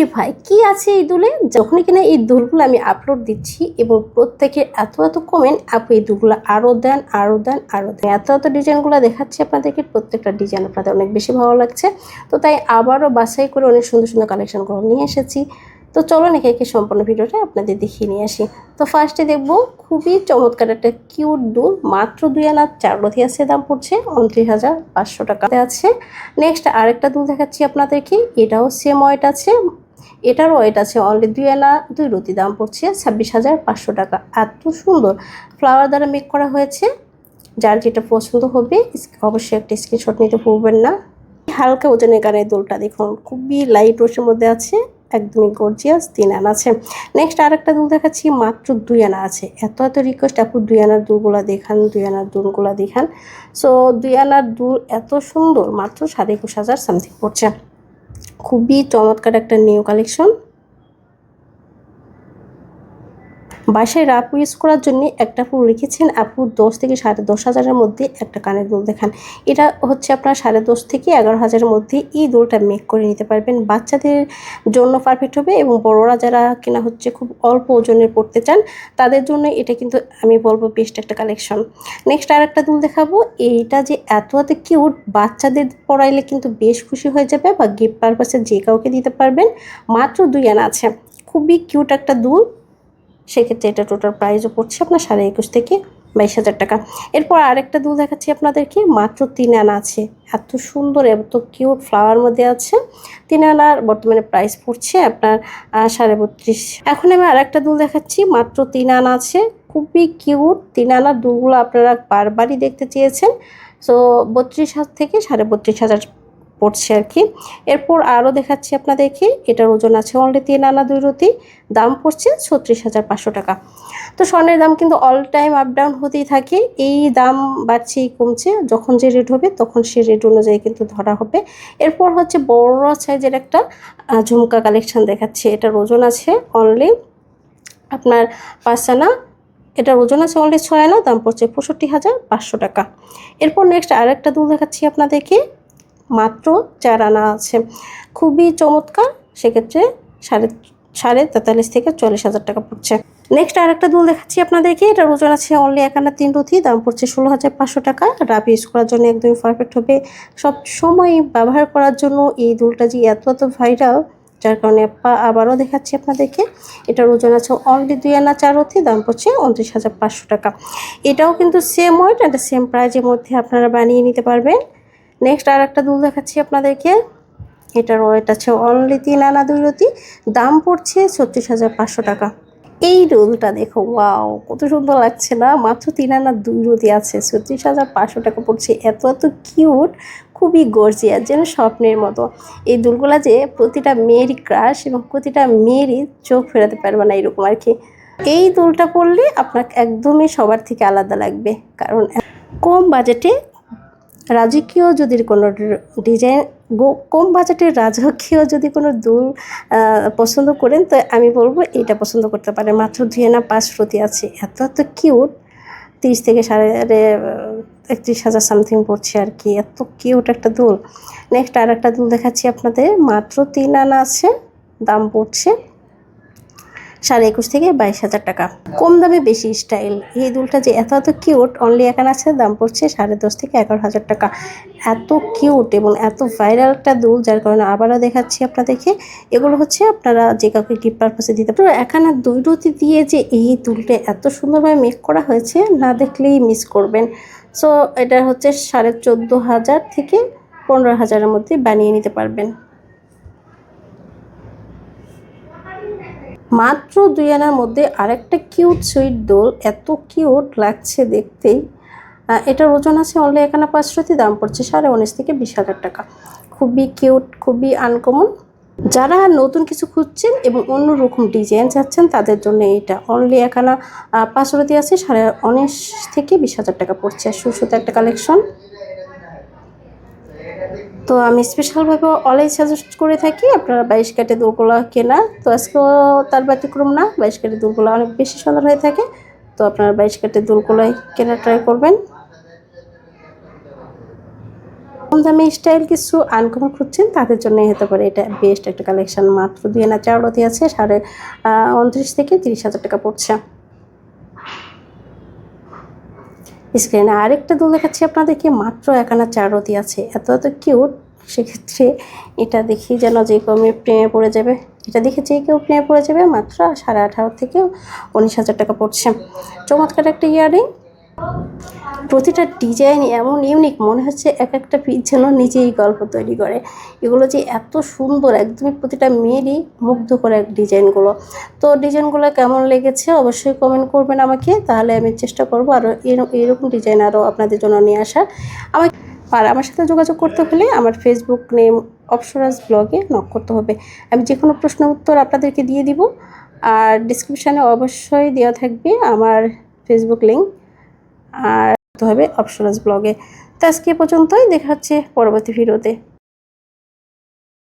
রে ভাই, কি আছে এই দুলে? যখনই কিনা এই দুলগুলো আমি আপলোড দিচ্ছি এবং প্রত্যেকে এত এত কমেন্ট আপু এই দুলগুলো আরও দেন আরও দেন আরও দেন। এত এত ডিজাইনগুলো দেখাচ্ছি আপনাদেরকে, প্রত্যেকটা ডিজাইন আপনাদের অনেক বেশি ভালো লাগছে। তো তাই আবারও বাছাই করে অনেক সুন্দর সুন্দর কালেকশনগুলো নিয়ে এসেছি। তো চলো একে একে সম্পূর্ণ ভিডিওটা আপনাদের দেখিয়ে নিয়ে আসি। তো ফার্স্টে দেখব, খুবই চমৎকার একটা কিউট দুল, মাত্র দুই আনা চার রথি আছে, দাম পড়ছে উনত্রিশ হাজার পাঁচশো টাকাতে আছে। নেক্সট আরেকটা দুল দেখাচ্ছি আপনাদেরকে, এটাও সেম ওয়েট আছে। এটার ওয়েট আছে অনলি দুই আনা দুই রতি দাম পড়ছে ছাব্বিশ হাজার পাঁচশো টাকা। এত সুন্দর। ফ্লাওয়ার দ্বারা মেক করা হয়েছে। যার যেটা পছন্দ হবে অবশ্যই একটা স্ক্রিনশট নিতে ভুলবেন না। হালকা ওজনের গানের দোলটা দেখুন। খুবই লাইট রোষের মধ্যে আছে, একদমই গর্জিয়াস তিন আনা আছে। নেক্সট আরেকটা দুল দেখাচ্ছি, মাত্র দুই আনা আছে। এত এত রিকোয়েস্ট আপু, দুই আনার দুলগুলা দেখান, দুই আনার দুলগুলা দেখান। সো দুই আনার দুল এত সুন্দর, মাত্র সাড়ে একুশ হাজার সামথিং পড়ছে। খুবই চমৎকার একটা নিউ কালেকশন বাসায় রাপ ইউজ করার জন্য একটা ফুল রেখেছেন আপু, দশ থেকে সাড়ে দশ হাজারের মধ্যে একটা কানের দুল দেখান। এটা হচ্ছে আপনার সাড়ে দশ থেকে এগারো হাজারের মধ্যে এই দুলটা মেক করে নিতে পারবেন। বাচ্চাদের জন্য পারফেক্ট হবে এবং বড়রা যারা কিনা হচ্ছে খুব অল্প ওজনের পড়তে চান, তাদের জন্য এটা কিন্তু আমি বলব বেস্ট একটা কালেকশন নেক্সট আর একটা দুল দেখাবো। এইটা যে এত এত কিউট বাচ্চাদের পড়াইলে কিন্তু বেশ খুশি হয়ে যাবে বা গিফট পারপাসে যে কাউকে দিতে পারবেন, মাত্র দুই আনা আছে। খুবই কিউট একটা দুল। সেক্ষেত্রে এটা টোটাল প্রাইসও পড়ছে আপনার সাড়ে একুশ থেকে বাইশ হাজার টাকা। এরপর আরেকটা দুল দেখাচ্ছি আপনাদেরকে, মাত্র তিন আনা আছে। এত সুন্দর, এত কিউট ফ্লাওয়ার মধ্যে আছে। তিন আনার বর্তমানে প্রাইস পড়ছে আপনার সাড়ে বত্রিশ। এখন আমি আরেকটা দুল দেখাচ্ছি, মাত্র তিন আনা আছে। খুবই কিউট তিন আনার দুলগুলো আপনারা বারবারই দেখতে চেয়েছেন। সো বত্রিশ হাজার থেকে সাড়ে বত্রিশ হাজার পড়ছে আর কি। এরপর আরও দেখাচ্ছি আপনাদেরকে, এটার ওজন আছে অনলি তিন আনা দুই রতি দাম পড়ছে ছত্রিশ হাজার পাঁচশো টাকা। তো স্বর্ণের দাম কিন্তু অল টাইম আপ ডাউন হতেই থাকে, এই দাম বাড়ছেই কমছে, যখন যে রেট হবে তখন সে রেট অনুযায়ী কিন্তু ধরা হবে। এরপর হচ্ছে বড় সাইজের একটা ঝুমকা কালেকশান দেখাচ্ছে, এটার ওজন আছে অনলি আপনার পাঁচ আনা এটার ওজন আছে অনলি ছয় আনা, দাম পড়ছে পঁয়ষট্টি হাজার পাঁচশো টাকা। এরপর নেক্সট আরেকটা দুল দেখাচ্ছি আপনাদেরকে মাত্র চার আনা আছে। খুবই চমৎকার, সেক্ষেত্রে সাড়ে সাড়ে তেতাল্লিশ থেকে চল্লিশ হাজার টাকা পড়ছে। নেক্সট আরেকটা দুল দেখাচ্ছি আপনাদেরকে, এটার ওজন আছে অনলি এক আনা তিন রুথি দাম পড়ছে ষোলো হাজার পাঁচশো টাকা। রাফ ইউজ করার জন্য একদমই পারফেক্ট হবে। সব সময় ব্যবহার করার জন্য এই দুলটা যে এত এত ভাইরাল যার কারণে আবারও দেখাচ্ছি আপনাদেরকে। এটার ওজন আছে অনলি দুই আনা চার রথি দাম পড়ছে উনত্রিশ হাজার পাঁচশো টাকা। এটাও কিন্তু সেম ওয়েট একটা সেম প্রাইজের মধ্যে আপনারা বানিয়ে নিতে পারবেন। নেক্সট আর একটা দুল দেখাচ্ছি আপনাদেরকে। এটার ওয়েট আছে অনলি তিন আনা দুই রতি। দাম পড়ছে ছত্রিশ হাজার পাঁচশো টাকা। এই রোলটা দেখো ওয়াও কত সুন্দর লাগছে না? মাত্র তিন আনা দুই রতি আছে, ছত্রিশ হাজার পাঁচশো টাকা পড়ছে। এত এত কিউট খুবই গর্জিয়াস যেন স্বপ্নের মতো। এই দুলগুলা যে প্রতিটা মেয়েরই ক্রাশ এবং প্রতিটা মেয়েরই চোখ ফেরাতে পারবে না এরকম আর কি। এই দুলটা পরলে আপনাকে একদমই সবার থেকে আলাদা লাগবে। কারণ কম বাজেটে রাজকীয় যদি কোনো ডিজাইন কম বাজেটের রাজকীয় যদি কোনো দুল পছন্দ করেন, তো আমি বলব এটা পছন্দ করতে পারেন। মাত্র দুই আনা পাঁচ প্রতি আছে। এত এত কিউট। তিরিশ থেকে সাড়ে একত্রিশ হাজার সামথিং পড়ছে আর কি। এত কিউট একটা দুল। নেক্সট আর একটা দুল দেখাচ্ছি আপনাদের। মাত্র তিন আনা আছে। দাম পড়ছে সাড়ে একুশ থেকে বাইশ হাজার টাকা। কম দামে বেশি স্টাইল। এই দুলটা যে এত এত কিউট অনলি এখানে আছে, দাম পড়ছে সাড়ে দশ থেকে এগারো হাজার টাকা। এত কিউট এবং এত ভাইরাল একটা দুল, যার কারণে আবারও দেখাচ্ছি আপনাদেরকে। এগুলো হচ্ছে আপনারা যে কাউকে গিফট পারপাসে দিতে পারেন। এখানে দুই রতি দিয়ে যে এই দুলটা এত সুন্দরভাবে মেক করা হয়েছে, না দেখলেই মিস করবেন। সো এটা হচ্ছে সাড়ে চোদ্দ হাজার থেকে পনেরো হাজারের মধ্যে বানিয়ে নিতে পারবেন। মাত্র দুই আনার মধ্যে আরেকটা কিউট সুইট দোল এত কিউট লাগছে দেখতেই। এটার ওজন আছে অনলি এখানে পাঁচশোটি দাম পড়ছে সাড়ে উনিশ থেকে বিশ হাজার টাকা। খুবই কিউট খুবই আনকমন যারা নতুন কিছু খুঁজছেন এবং অন্য রকম ডিজাইন চাচ্ছেন, তাদের জন্য এইটা অনলি এখানে পাঁচশোটি আছে সাড়ে উনিশ থেকে বিশ হাজার টাকা পড়ছে। আর সুসুতো একটা কালেকশন তো আমি স্পেশালভাবে অলাই সাজেস্ট করে থাকি, আপনারা বাইশ কাটে দোরগোলা কেনা। তো আজকেও তার ব্যতিক্রম না, বাইশ কাটে দোরগোলা অনেক বেশি সুন্দর হয়ে থাকে। তো আপনারা বাইশ কাটে দোরগোলাই কেনা ট্রাই করবেন। কম দামি স্টাইল কিছু আনকমন খুঁজছেন, তাদের জন্য হতে পারে এটা বেস্ট একটা কালেকশন মাত্র দুই আনা চার আছে, সাড়ে উনত্রিশ থেকে তিরিশ হাজার টাকা পড়ছে। স্ক্রিনে আরেকটা দুল দেখাচ্ছি আপনাদেরকে, মাত্র একানা আনা চার রতি আছে। এত এত কিউট সেক্ষেত্রে এটা দেখি যেন যে কমে প্রেমে পড়ে যাবে। এটা দেখে যে কেউ প্রেমে পড়ে যাবে, মাত্র সাড়ে আঠারো থেকে উনিশ হাজার টাকা পড়ছে। চমৎকার একটা ইয়ারিং প্রতিটা ডিজাইন এমন ইউনিক মনে হচ্ছে এক একটা পিস যেন নিজেই গল্প তৈরি করে। এগুলো যে এত সুন্দর, একদমই প্রতিটা মেয়েরই মুগ্ধ করে ডিজাইনগুলো। তো ডিজাইনগুলো কেমন লেগেছে অবশ্যই কমেন্ট করবেন আমাকে, তাহলে আমি চেষ্টা করব আরও এরকম ডিজাইন আরও আপনাদের জন্য নিয়ে আসার। আমার আর আমার সাথে যোগাযোগ করতে হলে আমার ফেসবুক নেম অপসরাজ ব্লগে নক করতে হবে। আমি যে কোনো প্রশ্ন উত্তর আপনাদেরকে দিয়ে দিব। আর ডিসক্রিপশানে অবশ্যই দেওয়া থাকবে আমার ফেসবুক লিঙ্ক আর হবে অপশনাস ব্লগে তো আজকে পর্যন্তই দেখা হচ্ছে পরবর্তী ভিডিওতে